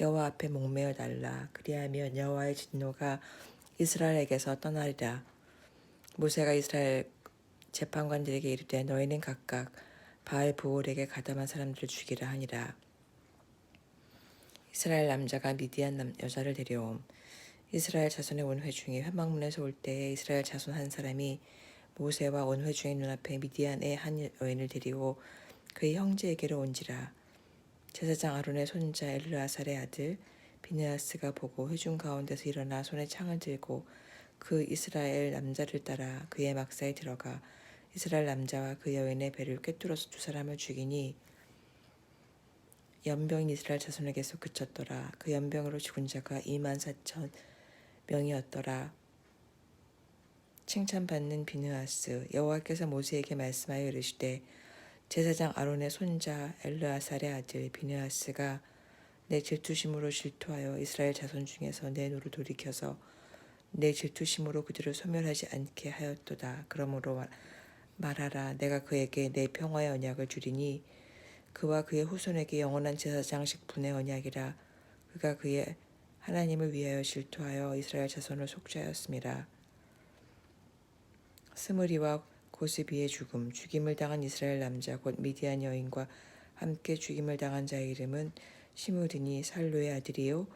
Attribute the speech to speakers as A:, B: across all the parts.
A: 여호와 앞에 목매어 달라. 그리하면 여호와의 진노가 이스라엘에게서 떠나리라. 모세가 이스라엘 재판관들에게 이르되 너희는 각각 바알 보올에게 가담한 사람들을 죽이라 하니라. 이스라엘 남자가 미디안 남, 여자를 데려옴. 이스라엘 자손의 온 회중이 회막문에서 올 때에 이스라엘 자손 한 사람이 모세와 온 회중의 눈앞에 미디안의 한 여인을 데리고 그의 형제에게로 온지라 제사장 아론의 손자 엘르아살의 아들 비느하스가 보고 회중 가운데서 일어나 손에 창을 들고 그 이스라엘 남자를 따라 그의 막사에 들어가 이스라엘 남자와 그 여인의 배를 꿰뚫어서 두 사람을 죽이니 연병인 이스라엘 자손에게서 그쳤더라. 그 연병으로 죽은 자가 2만 4천 명이었더라. 칭찬받는 비느하스 여호와께서 모세에게 말씀하여 이르시되 제사장 아론의 손자 엘르아살의 아들 비느하스가 내 질투심으로 질투하여 이스라엘 자손 중에서 내 노를 돌이켜서 내 질투심으로 그들을 소멸하지 않게 하였도다. 그러므로 말하라 내가 그에게 내 평화의 언약을 주리니 그와 그의 후손에게 영원한 제사장식 분의 언약이라 그가 그의 하나님을 위하여 질투하여 이스라엘 자손을 속죄하였습니다. 스무리와 고스비의 죽음, 죽임을 당한 이스라엘 남자 곧 미디안 여인과 함께 죽임을 당한 자의 이름은 시므드니 살로의 아들이요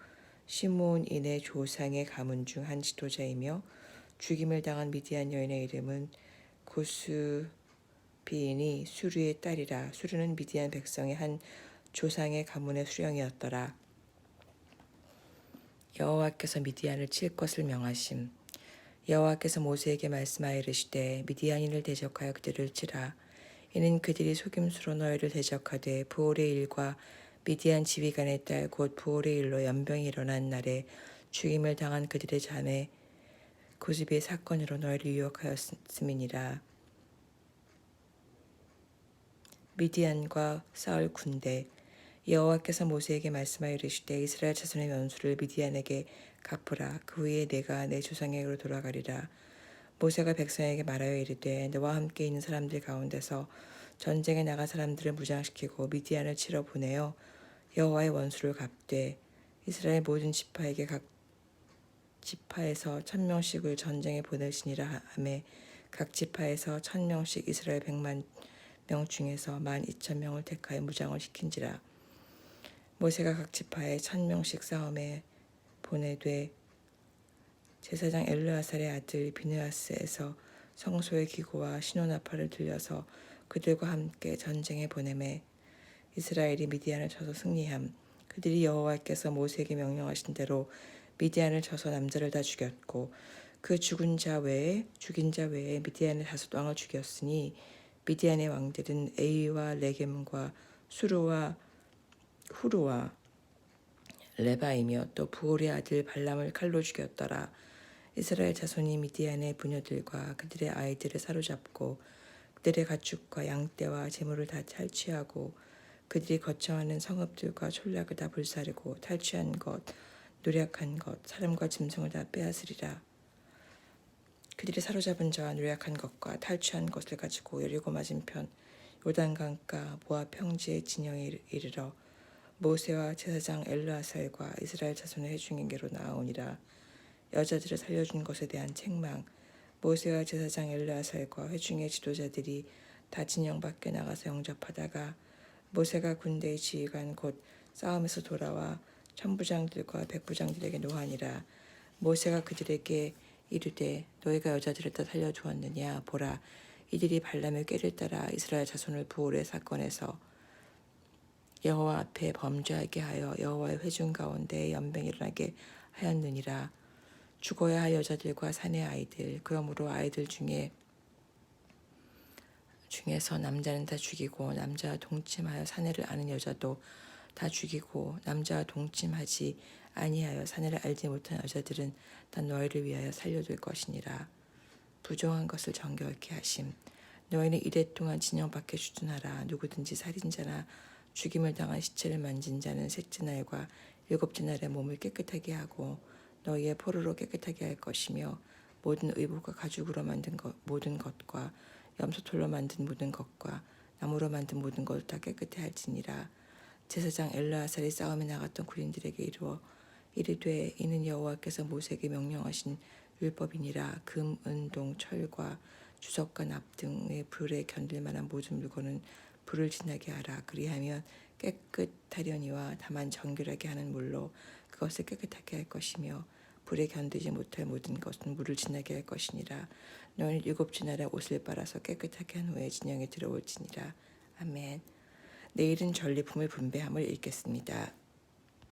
A: 시므온인의 조상의 가문 중 한 지도자이며 죽임을 당한 미디안 여인의 이름은 고스비인이 수르의 딸이라 수르는 미디안 백성의 한 조상의 가문의 수령이었더라. 여호와께서 미디안을 칠 것을 명하심. 여호와께서 모세에게 말씀하여 이르시되 미디안인을 대적하여 그들을 치라. 이는 그들이 속임수로 너희를 대적하되 부올의 일과 미디안 지휘관의 딸 곧 부올의 일로 연병이 일어난 날에 죽임을 당한 그들의 자매 고집의 사건으로 너희를 유혹하였음이니라. 미디안과 싸울 군대 여호와께서 모세에게 말씀하여 이르시되 이스라엘 자손의 면수를 미디안에게 갚으라. 그 후에 내가 내 조상에게로 돌아가리라. 모세가 백성에게 말하여 이르되 너와 함께 있는 사람들 가운데서 전쟁에 나간 사람들을 무장시키고 미디안을 치러 보내어 여호와의 원수를 갚되 이스라엘 모든 지파에게 각 지파에서 천 명씩을 전쟁에 보내시니라 하매 각 지파에서 천 명씩 이스라엘 백만 명 중에서 만 이천 명을 택하여 무장을 시킨지라 모세가 각 지파에 천 명씩 싸움에 보내되 제사장 엘르아살의 아들 비느하스에서 성소의 기구와 신호나팔을 들려서 그들과 함께 전쟁에 보내매 이스라엘이 미디안을 쳐서 승리함. 그들이 여호와께서 모세에게 명령하신 대로 미디안을 쳐서 남자를 다 죽였고 그 죽은 자 외에 죽인 자 외에 미디안의 다섯 왕을 죽였으니 미디안의 왕들은 에이와 레겜과 수루와 후루와 레바이며 또 부올의 아들 발람을 칼로 죽였더라. 이스라엘 자손이 미디안의 부녀들과 그들의 아이들을 사로잡고 그들의 가축과 양떼와 재물을 다 탈취하고 그들이 거처하는 성읍들과 촌락을 다 불사르고 탈취한 것, 노력한 것, 사람과 짐승을 다 빼앗으리라. 그들이 사로잡은 자와 노력한 것과 탈취한 것을 가지고 여리고 맞은편 요단강가 모압 평지의 진영에 이르러 모세와 제사장 엘르아살과 이스라엘 자손의 회중에게로 나아오니라. 여자들을 살려준 것에 대한 책망 모세와 제사장 엘르아살과 회중의 지도자들이 다 진영 밖에 나가서 영접하다가 모세가 군대의 지휘관 곧 싸움에서 돌아와 천부장들과 백부장들에게 노하니라. 모세가 그들에게 이르되 너희가 여자들을 다 살려주었느냐? 보라 이들이 발람의 꾀를 따라 이스라엘 자손을 부올의 사건에서 여호와 앞에 범죄하게 하여 여호와의 회중 가운데 연병이 일어나게 하였느니라. 죽어야 할 여자들과 사내 아이들 그러므로 아이들 중에 중에서 남자는 다 죽이고 남자와 동침하여 사내를 아는 여자도 다 죽이고 남자와 동침하지 아니하여 사내를 알지 못한 여자들은 다 너희를 위하여 살려둘 것이니라. 부정한 것을 정결케 하심. 너희는 이래 동안 진영 밖에 주둔하라. 누구든지 살인자나 죽임을 당한 시체를 만진 자는 셋째 날과 일곱째 날에 몸을 깨끗하게 하고 너희의 포로로 깨끗하게 할 것이며 모든 의복과 가죽으로 만든 것, 모든 것과 염소털로 만든 모든 것과 나무로 만든 모든 것을 다 깨끗해 할지니라. 제사장 엘르아살이 싸움에 나갔던 군인들에게 이르어 이르되 이는 여호와께서 모세에게 명령하신 율법이니라. 금, 은, 동, 철과 주석과 납 등의 불에 견딜 만한 모든 물건은 불을 지나게 하라. 그리하면 깨끗하려니와 다만 정결하게 하는 물로 그것을 깨끗하게 할 것이며 불에 견디지 못할 모든 것은 물을 지나게 할 것이니라. 너희는 일곱째 날에 옷을 빨아서 깨끗하게 한 후에 진영에 들어올지니라. 아멘. 내일은 전리품을 분배함을 읽겠습니다.